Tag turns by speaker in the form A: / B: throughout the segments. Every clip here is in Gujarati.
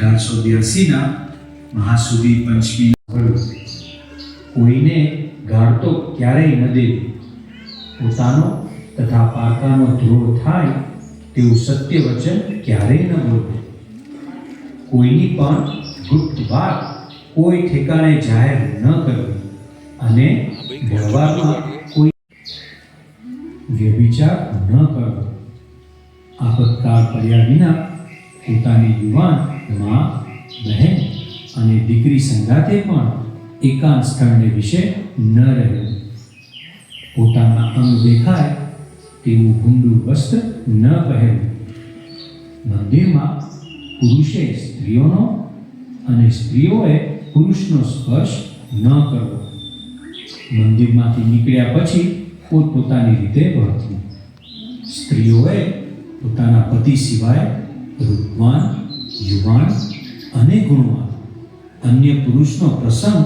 A: અઢારસો બ્યાસીના મહાસુદી પંચમી કોઈને ગાળતો ક્યારેય ન દે. પોતાનો તથા પારકાનો દ્રોહ થાય તેવું સત્ય વચન ક્યારેય ન બોલવું કોઈની પણ ગુપ્ત વાત કોઈ ઠેકાણે જાહેર ન કરવી અને વ્યવહારમાં કોઈ વ્યભિચાર ન કરવો આપતકાળ કર્યા વિના પોતાની યુવાન મા બહેન અને દીકરી સંગાતે પણ એકાંત સ્થળને વિશે ન રહેવું પોતાના અંગ દેખાય તેવું ભૂંડું વસ્ત્ર ન પહેરવું મંદિરમાં પુરુષે સ્ત્રીઓનો અને સ્ત્રીઓએ પુરુષનો સ્પર્શ ન કરવો. મંદિરમાંથી નીકળ્યા પછી પોતપોતાની રીતે વર્તવું. સ્ત્રીઓએ પોતાના પતિ સિવાય રૂપવાન યુવાન અને ગુણવાન. અન્ય પુરુષનો પ્રસંગ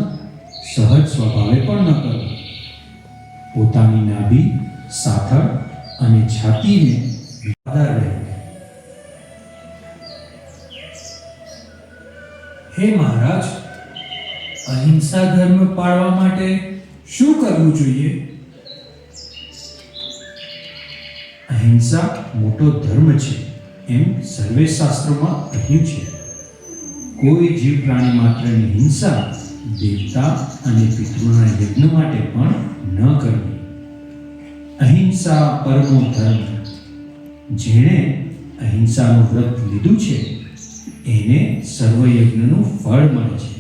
A: સહજ સ્વભાવે પણ ન કરવો પોતાની નાભી, સાથળ અને છાતીને આધાર રહેવો
B: હે મહારાજ, અહિંસા ધર્મ પાળવા માટે શું કરવું જોઈએ?
A: અહિંસા મોટો ધર્મ છે. એમ સર્વે શાસ્ત્રોમાં કહ્યું છે, કોઈ જીવ પ્રાણી માત્રની હિંસા દેવતા અને પિતૃના યજ્ઞ માટે પણ ન કરવી. અહિંસા પરમો ધર્મ. જેણે અહિંસાનું વ્રત લીધું છે, એને સર્વયજ્ઞનું ફળ મળે છે.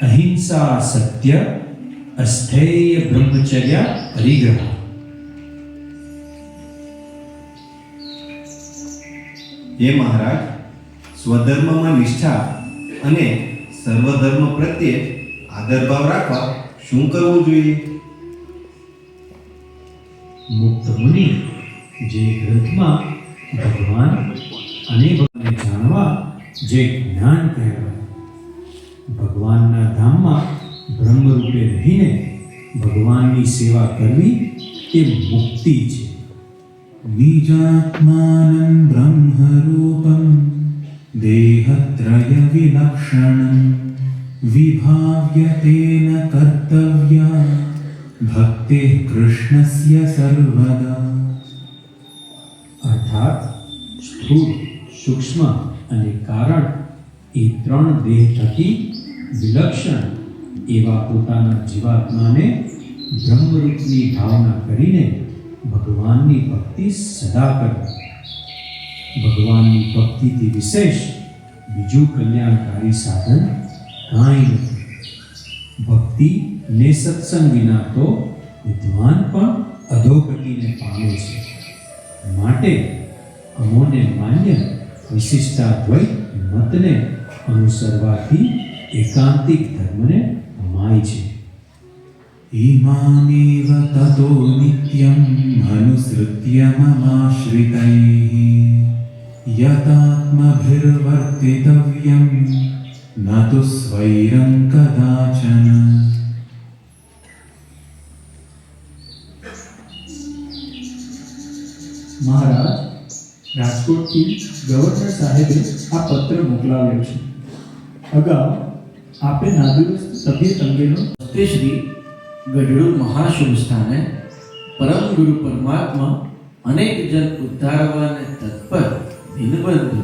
A: અહિંસા સત્ય અસ્થેય બ્રહ્મચર્ય પરિગ્રહ.
C: હે મહારાજ, સ્વધર્મમાં નિષ્ઠા અને સર્વધર્મ પ્રત્યે આદરભાવ રાખવા શું કરવું જોઈએ?
A: મુક્ત મુનિ, જે ગ્રંથમાં ભગવાન અને ભગવાનને જાણવા જે જ્ઞાન કહેવાય ભગવાનના ધામમાં બ્રહ્મરૂપે રહીને ભગવાનની સેવા કરવી એ મુક્તિ છે.
D: बीजात्मानं ब्रह्मरूपं देहत्रयविलक्षणं विभाव्य तेन कर्तव्या भक्तिः कृष्णस्य सर्वदा
A: અર્થાત સ્થૂળ સૂક્ષ્મ અને કારણ એ ત્રણ દેહ થકી વિલક્ષણ એવા પોતાના જીવાત્માને બ્રહ્મરૂપની ભાવના કરીને ભગવાનની ભક્તિ સદા કરો. ભગવાનની ભક્તિથી વિશેષ બીજું કલ્યાણકારી સાધન કાંઈ નથી. ભક્તિ ને સત્સંગ વિના તો વિદ્વાન પણ અધોગતિને પામે છે. માટે અમોને માન્ય વિશિષ્ટાદ્વૈત મતને અનુસરવાથી એકાંતિક ધર્મને
D: इमामेव ततो नित्यम् अनुसृत्य ममाश्रितैः यतात्मभिर्वर्तितव्यं न तु स्वैरं कदाचन
B: મહારાજ રાજકોટથી ગવર્નર સાહેબે આ પત્ર મોકલાવ્યો છે અગાઉ આપે નાદુરસ્ત તબિયત અંગેનો
E: તે શ્રી ગઢડુ મહાશુભ સ્થાને પરમ ગુરુ પરમાત્મા અનેક જન ઉદ્ધારવાને તત્પર દિનબંધુ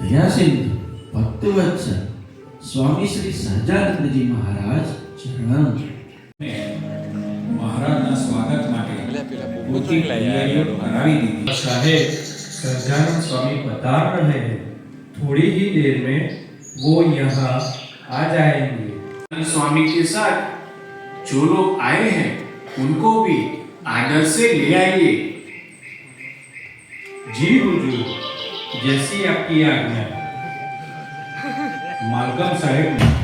E: દયાસિંધુ ભક્તવત્સલ સ્વામી શ્રી સહજાનંદજી મહારાજ ચરણ
A: મહારાજના સ્વાગત માટે પૂરતી તૈયારીઓ કરાવી દીધી
F: साहेब सज्जानंद स्वामी बता रहे हैं थोड़ी ही देर में वो यहाँ आ जाएंगे
G: स्वामी के साथ जो लोग आए हैं, उनको भी आदर से ले आइए।
F: जी हुजूर, जैसी आपकी आज्ञा।
A: मालकम साहेब। ने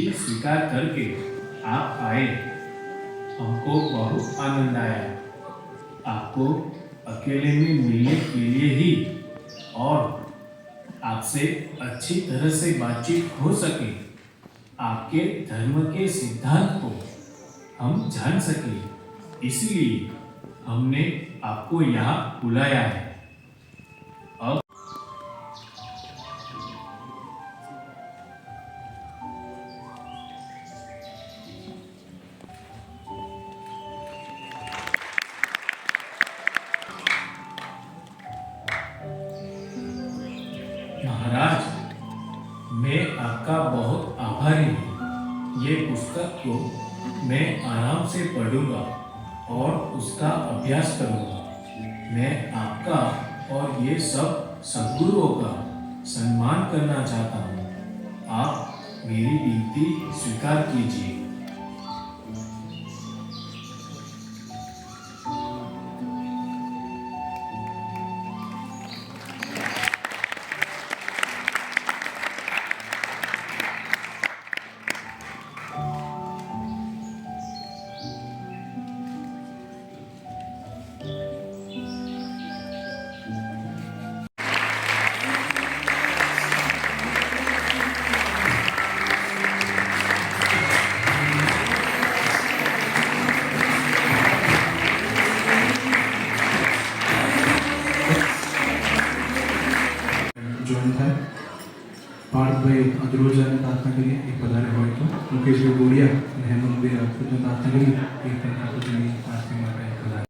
A: दृष्टि स्वीकार करके आप आए, हमको बहुत आनंद आया। आपको अकेले में मिलने के लिए ही और आपसे अच्छी तरह से बातचीत हो सके, आपके धर्म के सिद्धांत को हम जान सके। इसलिए हमने आपको यहाँ बुलाया है। महाराज, मैं आपका बहुत आभारी हूँ। ये पुस्तक को मैं आराम से पढ़ूँगा और उसका अभ्यास करूँगा। मैं आपका और ये सब सद्गुरुओं का सम्मान करना चाहता हूँ। आप मेरी विनती स्वीकार कीजिए।
H: પાર્થભાઈ અદ્રોજાને પ્રાર્થના કરીએ. એ પધારે હોય તો. મુકેશભાઈ બોડિયા અને હેમંતભાઈ રાજપૂતને પ્રાર્થના કરીએ. એ પણ ઠાકોરજીની પ્રાર્થના માટે